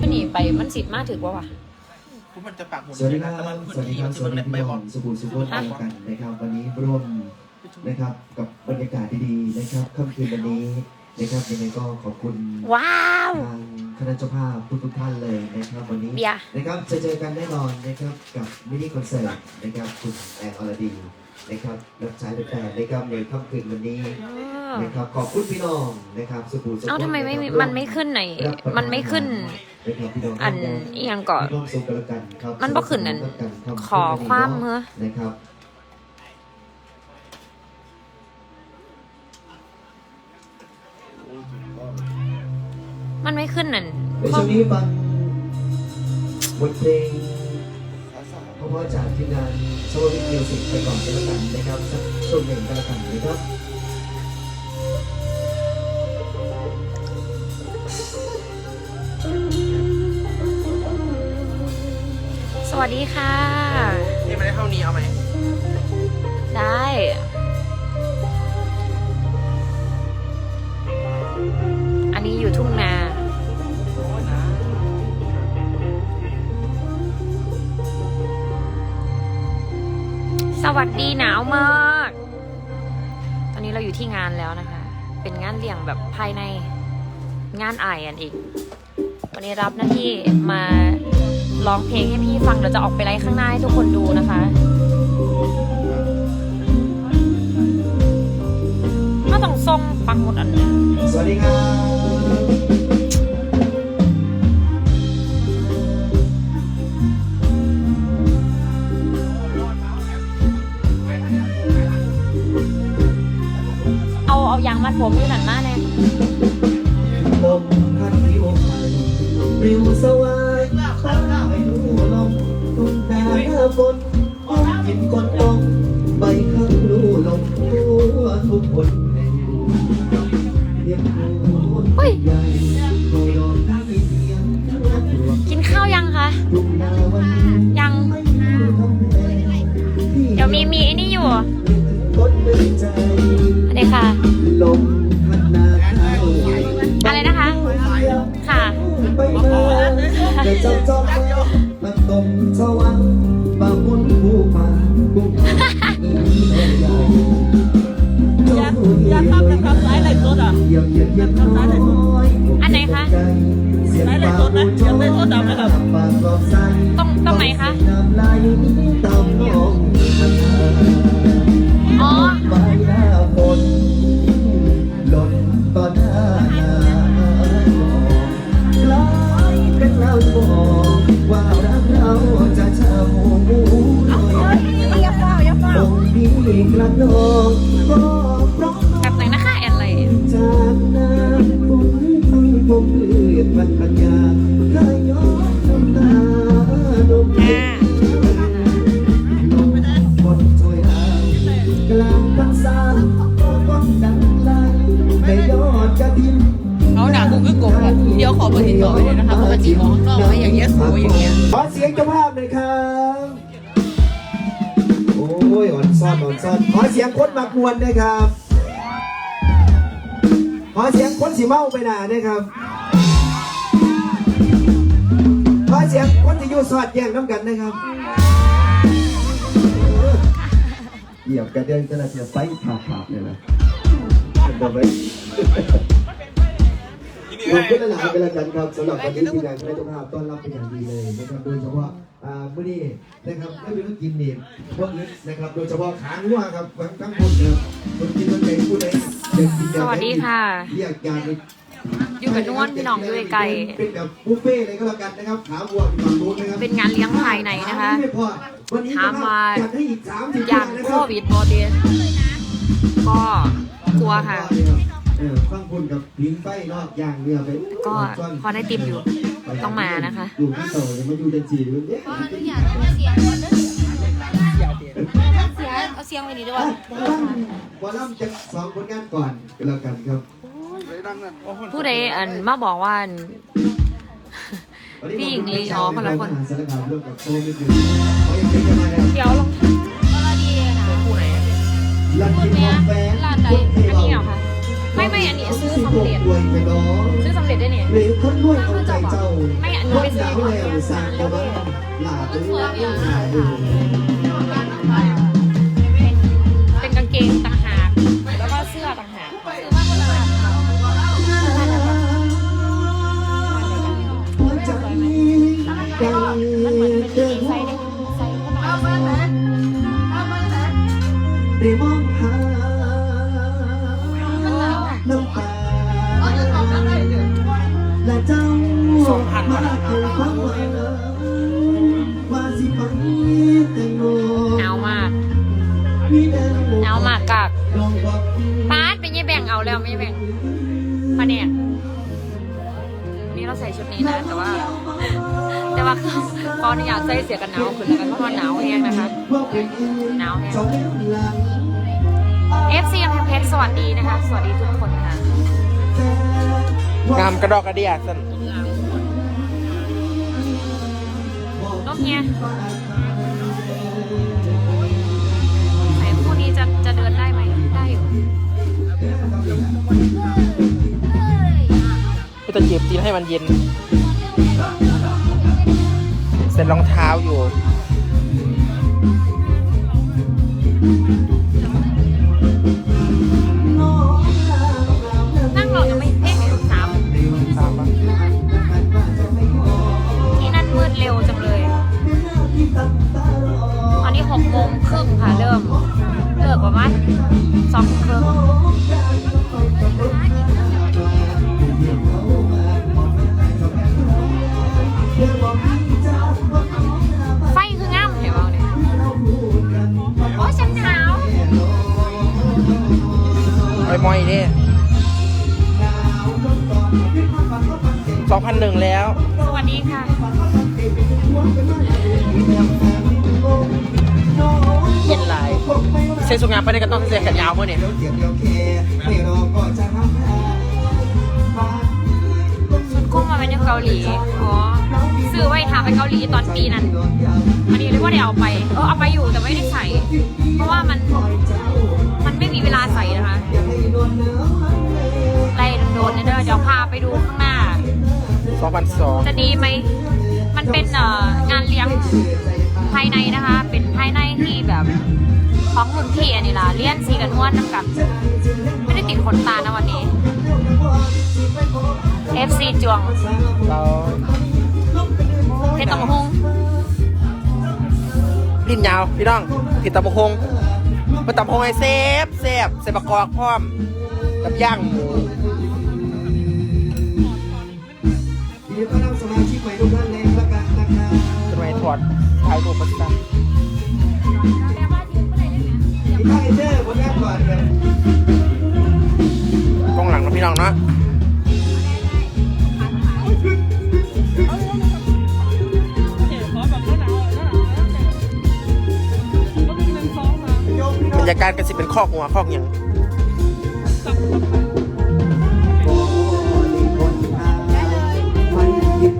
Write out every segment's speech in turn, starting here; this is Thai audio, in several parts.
ก็หนีไปมันสิทธิ์มากถึกว่าวะคุณมันจะปากหมุนสวัสดีครับแต่มันสวัสดีครับสวัสดีพี่น้องสุขุมสุขนกันนะครับ วันนี้ร่วมนะครับกับบรรยากาศดีๆนะครับค่ำคืนวันนี้นะครับยังไงก็ขอบคุณว้าวทางคณะเจ้าภาพทุกๆท่านเลยนะครับวันนี้ เบียร์นะครับจะเจอกันแน่นอนนะครับกับมินิคอนเสิร์ตนะครับคุณแอนอรดีนะครับรับใช้แฟนๆนะครับในค่ำคืนวันนี้อ๋อนะครับขอบคุณพี่น้องนะครับสุขุมสุขเอ้าทำไมไม่มีะครับมันไม่ขึ้นไหน รับประทามันไม่ขึ้นนะครับพี่น้ องอันอีหยังก่อนร่วมสุขกันแล้วกันครับมันบ่ขึ้นนั่นขอความเมื่อนะครับมันไม่ขึ้นนั่นในช่วงนี้ฟังบทเพลงเพราะว่าจากทีมงานโซลิมิวสิกไปก่อนก็แล้วกันนะครับสักช่วงหนึ่งก็แล้วกันนะครับ วัสดีค่ะ นี่ไม่ได้เท่านี้เอาไหม ได้ อันนี้อยู่ทุ่งนาโอ้ยนะสวัสดีหนาวมาก ตอนนี้เราอยู่ที่งานแล้วนะคะ เป็นงานเลี้ยงแบบภายในงานอายอันเองวันนี้รับหน้าที่มา ร้องเพลงให้พี่ฟังเดี๋ยวจะออกไปไลฟ์ข้างหน้าให้ทุกคนดูนะคะก็ต้องทรงปักหมดอันนี้สวัสดีครับเอาเอายางมัดผมอยู่หนันมาแน่ลมพัดผิวปลิวสวา ฝนกินก้นตองใบข้างรู้ลมทั่วทุกคนแห่งเรียกโคตรใหญ่โคยอมที่เสียงทั่วตัวกินข้าวยังคะทุ่งนาวันนี้ยังไม่รู้ทำแพงที่เดี๋ยวมีมีไอ้นี่อยู่ก้นเป็นใจ อันนี้ค่ะ ลมพัดนาเข้าอะไรนะคะ ค่ะ ไปมาเดี๋ยวเจ้าจ้องมาตรงสว วนด้วยครับ ขอเสียงคนสีเมาไปหนาด้วยครับ ขอเสียงคนที่อยู่สอดแย่งน้ำกันนะครับ เหยียบกระเด็นกระเสียไฟขาดขาดเลยนะเป็นแบบนี้ ขอบคุณหลายๆกันแล้วกันครับสำหรับวันนี้ทีมงานคณะเจ้าภาพต้อนรับเป็นอย่างดีเลยนะครับโดยเฉพาะอ่าเมื่อนี้นะครับไม่เป็นต้องกินนี่พวกนี้นะครับโดยเฉพาะขางัวครับทั้งทั้งคนนะครับคนกินคนไหนผู้ใดเด็กกินสวัสดีค่ะ เรียกยาในอยู่กับนวลพี่น้องด้วยไก่ เป็นแบบบุฟเฟ่ต์เลยก็แล้วกันนะครับขาวัวฝั่งนู้นนะครับเป็นงานเลี้ยงภายในนะคะไม่พอวันนี้ถามว่า จัดให้อีกสามสิบอย่างนะโคครับวิดบอเดียก็กลัวค่ะ เออฟังคุณกับพิงไฟนอกอย่างเดียวไปก็พอได้ติปอยู่ต้องมานะคะ อยู่ที่โตยังไม่อยู่ในจีนเลยเนี่ยขออนุญาตเอาเสียงก่อนเด้อเสียเอาเสียงไว้นี่ด้วยอะวอลลัมจะสองผลงานก่อนก็แล้วกันครับผู้ใดอันมาบอกว่าอัน พี่หญิงลีอ๋อคนละคน สารคามร่วมกับโซนิดนึงเขายังไม่จะมาแล้วเดี๋ยวลองก็ดีนะคู่ไหนลันกินฮอฟแฟนร้านใดอันนี้เหรอคะ ไม่ไม่อันนี้ซื้อสำเร็จรวยไปน้องซื้อสำเร็จได้เนี่ยหรือคนรวยเอาใจเจ้าไม่อันคนดาวแล้วสร้างตัวบ้านหลาตัวนี้หลาดูเป็น นี้เราใส่ชุดนี้นะแต่ว่า แต่ว่าขออนุญาตใส่เสียกันหนาวขึ้นแล้วกันเพราะว่าหนาวแห้งนะคะหนาวแห้งเจ้าหลัง FC กำแพงเพชรสวัสดีนะคะ สวัสดีทุกคนค่ะงามกระดอกกระเดียสันนกเฮียใส่คู่นี้จะจะเดินได้ไหมได้อยู่ ก็จะเจ็บตีนให้มันเย็น เสร็จรองเท้าอยู่ สุงานไปได้ก็ต้องเซ็นแขนยาวเมื่อเนี่ยเสียงเดียวแค่ไม่รอก็จะทำให้ชุดกุ้งมาเป็นเกาหลีอ๋อซื้อไว้ทำไปเกาหลีตอนปีนั้นอันนี้เรียกว่าได้เอาไปเออเอาไปอยู่แต่ไม่ได้ใส่เพราะว่ามันมันไม่มีเวลาใส่นะคะไล่โดนเนี่ยเด้อเดี๋ยวพาไปดูข้างหน้าสองพันสองจะดีไหมมันเป็นเอ่องานเลี้ยงภายในนะคะ เป็นภายในที่แบบ ของรุ่นพี่อันนี้ล่ะเลี้ยนสีกันนวดน้ำกับไม่ได้ติดขนตานะวันนี้ FC จวงเราเพชรตะมะฮงลิ้นยาว พี่น้องผิดตำบกฮงมาตำบกฮงไอ้เซฟเซฟใส่ประกอบพร้อมกับย่างหมูเดี๋ยวก็นำสมาชิกใหม่ทุกท่านเลยละกันนะครับทำไมถอดถ่ายรูปมันสั้น พี่ท่านเจอร์ผลงานก่อนครับกล้องหลังนะพี่น้องนาะบรรยากาศกันสิเป็นคอกหัวคอกหยังมันผิด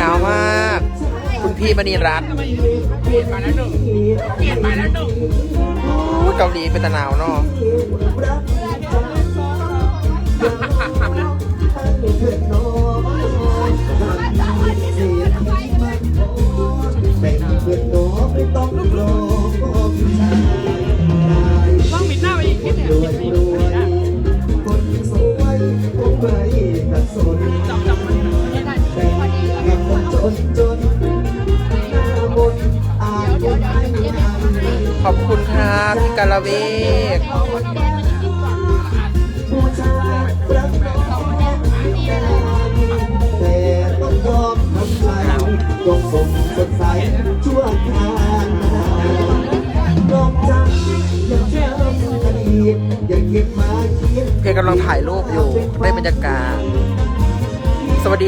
ทา พี่มณีรัตน์เปลี่ยนมาแล้วหนึ่งเปลี่ยนมาแล้วหนึ่งอู้เกาหลีเป็นตะนาวเนาะไม่ต้องรอ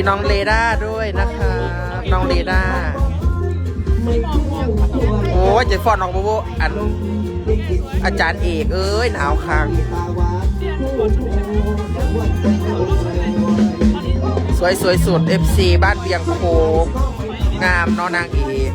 น้องเลด้าด้วยนะคะน้องเลด้าโอ้ยเจฟอนน้องโบโบอันอาจารย์เอกเอ้ยหนาวค้างตาหวยสวยสวยสุด FC บ้านเบียงโคงามเนอนางเอก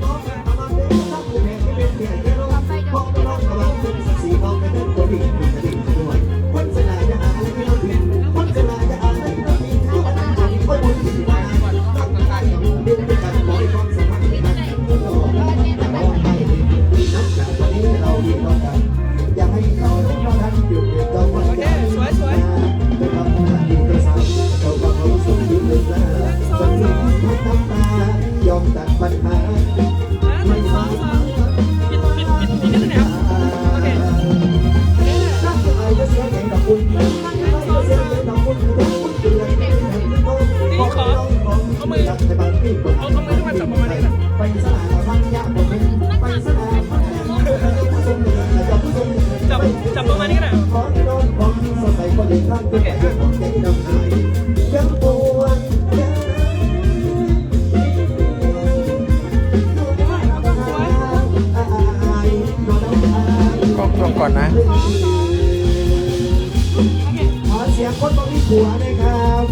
ก่อนนะขอเสียงคนบ่มีผัวด้ยครับ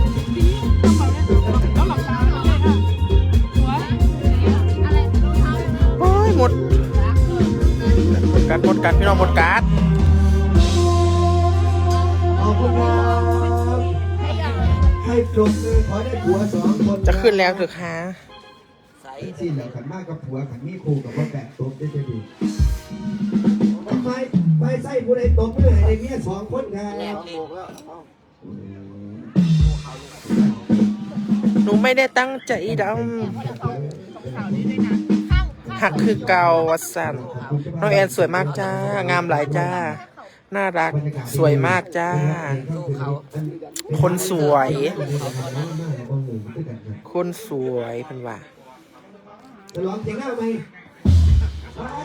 โอ้ยหมดกาดหมดกัดพี่น้องหมดกาดขอบคุรับให้ตงเลด้ผัจะขึ้นแล้วหรือคะใส่สิแล้วขันมากกับผัวขันมี่คู่กับว่าแปะตบได้จะดี ส่ผู้ใดตบเพื่อให้ได้เมียสองคนครับ หนูไม่ได้ตั้งใจดำหักคือเกาวัดสันน้องแอนสวยมากจ้า งามหลายจ้า น่ารักสวยมากจ้า คนสวย คนสวยเพันว่า จะร้องเสียงหน้าไหม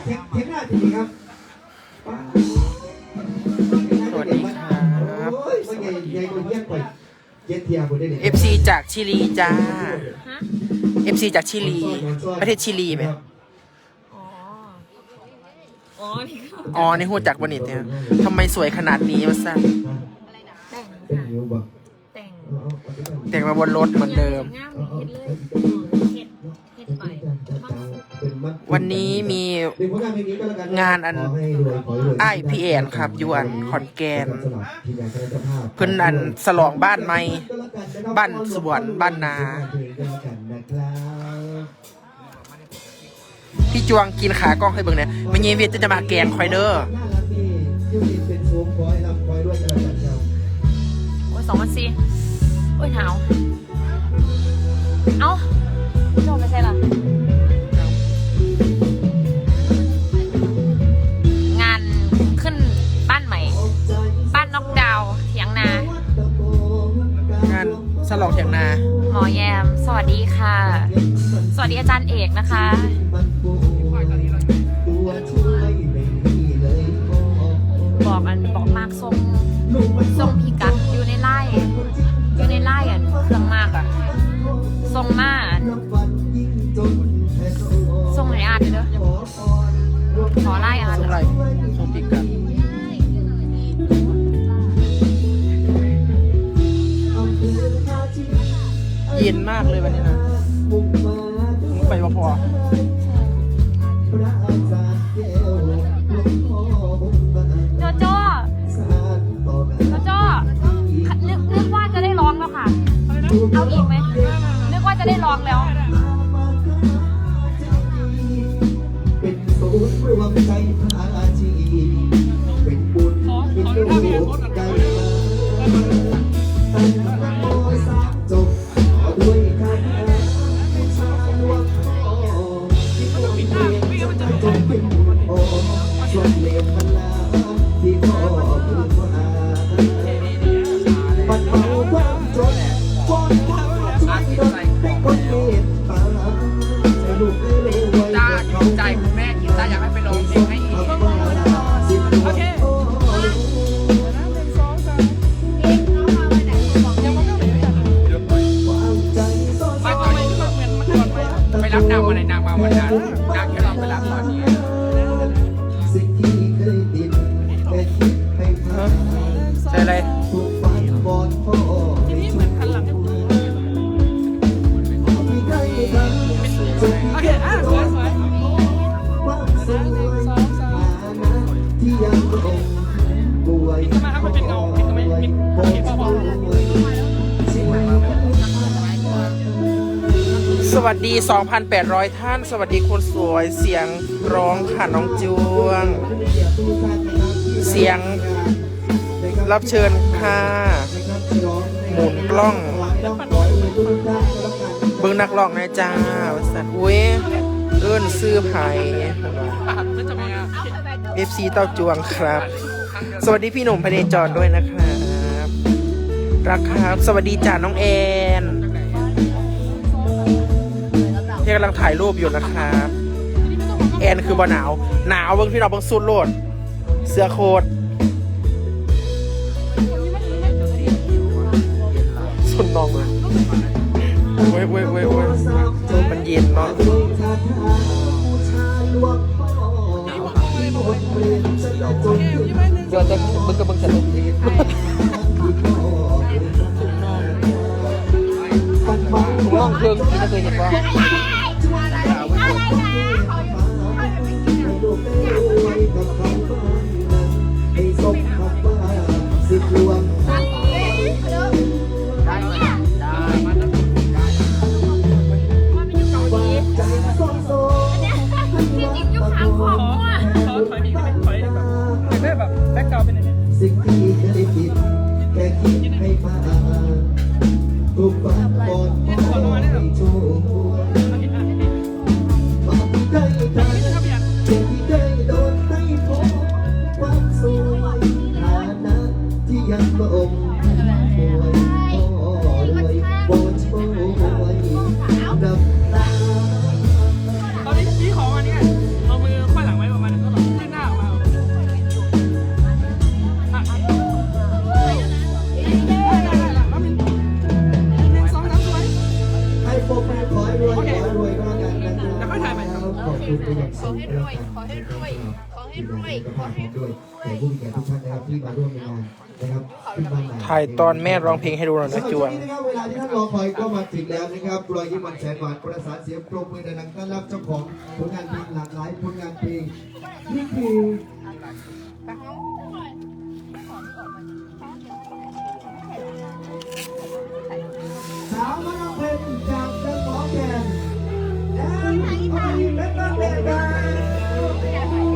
เสียงเสียงหน้าจริงครับ สวัสดีครับโอ้ยมันใหญ่ใหญ่กว่าเยี่ยมกว่าเจ็ดเทียบได้เนี่ย FC จากชิลีจ้า FC จากชิลี ประเทศชิลีไหมอ๋ออ๋อนี่ก็อ๋อในหูจักวันนี้เนี่ยทำไมสวยขนาดนี้วะสันแต่งเป็นค่ะนิ้วบ่แต่งแต่งมาบนรถเหมือนเดิม งามเฮ็ดเลยเฮ็ดเฮ็ดไปวันนี้มีงานอันอ้ายพี่แอนครับอยู่อันขอนแก่นเพิ่นอันสลองบ้านใหม่บ้านสวนบ้านนา พี่จวงกินขากล้องให้เบิ่งเนี่ยมันยีเวียดจะมาแกงคอยเด้อโอ้ยสองพันสี่โอ้ยหนาว เอ้า สลองเถียงนาหมอแยม สวัสดีค่ะ สวัสดีอาจารย์เอกนะคะ บอกอันบอกมากทรงทรงพิกัดอยู่ในไล่อยู่ในไล่อันเครื่องมากอะทรงมาอันทรงไหนอาดเด้อขอไล่อาดส่งไรส่งพิกัด ย็นมากเลยวันนี้นะมึงไปบ่พอโจโจ้โจโจ้นึกนึกว่าจะได้ร้องแล้วค่ะ เอาอีกไหมนึกว่าจะได้ร้องแล้ว 2,800 ท่าน สวัสดีคนสวย เสียงร้องค่ะน้องจวง เสียงรับเชิญค่ะหมุนกล้อง เบิ้งนักร้องนะจ้าวัสันอุ้ยเอิ้นซื้อไผ่เอฟซีเต้าจวงครับ สวัสดีพี่หนุ่มพเนจรด้วยนะครับรักครับ สวัสดีจ่าน้องแอน ที่กำลังถ่ายรูปอยู่นะครับแอนคือบ่หนาวหนาวเบิ้งพี่น้องเบิ้งสุดโลด เสื้อโคตรสุดนองเลยเว้ยเว้ยเว้ยเว้ยมันเย็นเนาะเดี๋ยวจะมึงกับมึงจะลงทีน้องเครื่องที่เคยเห็นว่า ถ่ายตอนแม่ร้องเพลงให้ดูหน่อยนะจวนเวลาที่ท่านรอคอยก็มาถึงแล้วนะครับรอยยิ้มมันแสนหวานประสานเสียงปรบมือดังๆต้อนรับเจ้าของผลงานเพลงหลากหลายผลงานเพลงนี่คือสาวมณเพนจากเจ้าของแก่นและคุณผู้ชมเป็นต้นแบบ